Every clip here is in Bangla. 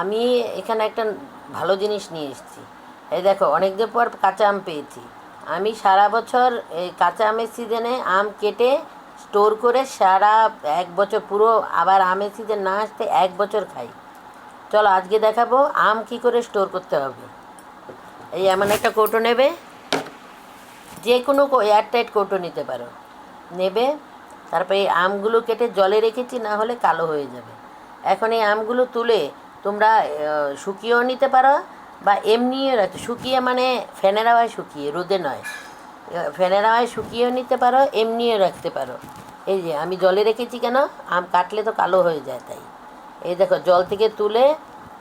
আমি এখানে একটা ভালো জিনিস নিয়ে এসেছি। এই দেখো অনেক দিন পর কাঁচা আম পেয়েছি। আমি সারা বছর এই কাঁচা আমের সিজনে আম কেটে স্টোর করে সারা এক বছর পুরো আবার আমের সিজন না আসতে এক বছর খাই। চলো আজকে দেখাবো আম কি করে স্টোর করতে হবে। এই এমন একটা কৌটো নেবে। যে কোনো এয়ারটাইট কৌটো নিতে পারো। নেবে, তারপরে এই আমগুলো কেটে জলে রেখেছি, না হলে কালো হয়ে যাবে। এখন এই আমগুলো তুলে তোমরা শুকিয়েও নিতে পারো বা এমনিও শুকিয়ে মানে ফ্যানের হাওয়ায় শুকিয়ে, রোদে নয়। ফ্যানের হাওয়ায় শুকিয়েও নিতে পারো, এমনিও রাখতে পারো। এই যে আমি জলে রেখেছি কেন? আম কাটলে তো কালো হয়ে যায় তাই। এই দেখো, জল থেকে তুলে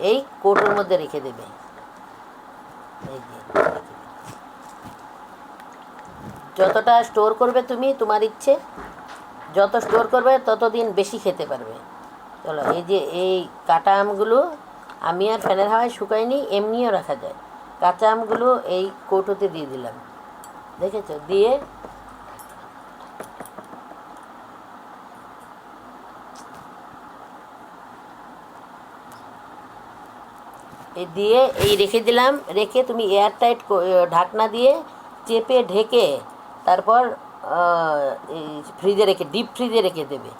এই কৌটোর মধ্যে রেখে দেবে। এই যে যতটা স্টোর করবে তুমি, তোমার ইচ্ছে, যত স্টোর করবে, ততদিন বেশি খেতে পারবে। চলো এই যে এই কাঁচা আমগুলো আমি আর ফ্যানের হাওয়ায় শুকাইনি, এমনিও রাখা যায়। কাঁচা আমগুলো এই কৌটোতে দিয়ে দিলাম। দেখেছ? দিয়ে দিয়ে এই রেখে দিলাম। রেখে তুমি এয়ারটাইট ঢাকনা দিয়ে চেপে ঢেকে তারপর ফ্রিজে রেখে, ডিপ ফ্রিজে রেখে দেবে।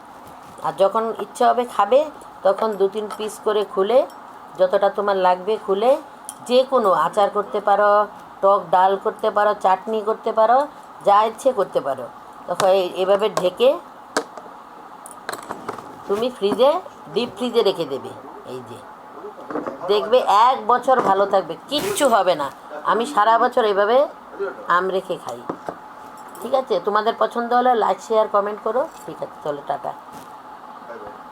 আর যখন ইচ্ছা হবে খাবে, তখন দু তিন পিস করে খুলে, যতটা তোমার লাগবে খুলে। যে কোনো আচার করতে পারো, টক ডাল করতে পারো, চাটনি করতে পারো, যা ইচ্ছে করতে পারো। তখন এভাবে ঢেকে তুমি ফ্রিজে ডিপ ফ্রিজে রেখে দেবে। এই যে। দেখবে এক বছর ভালো থাকবে, কিচ্ছু হবে না। আমি সারা বছর এভাবে আম রেখে খাই। ঠিক আছে? তোমাদের পছন্দ হলে লাইক শেয়ার কমেন্ট করো। ঠিক আছে, চলো, টাটা।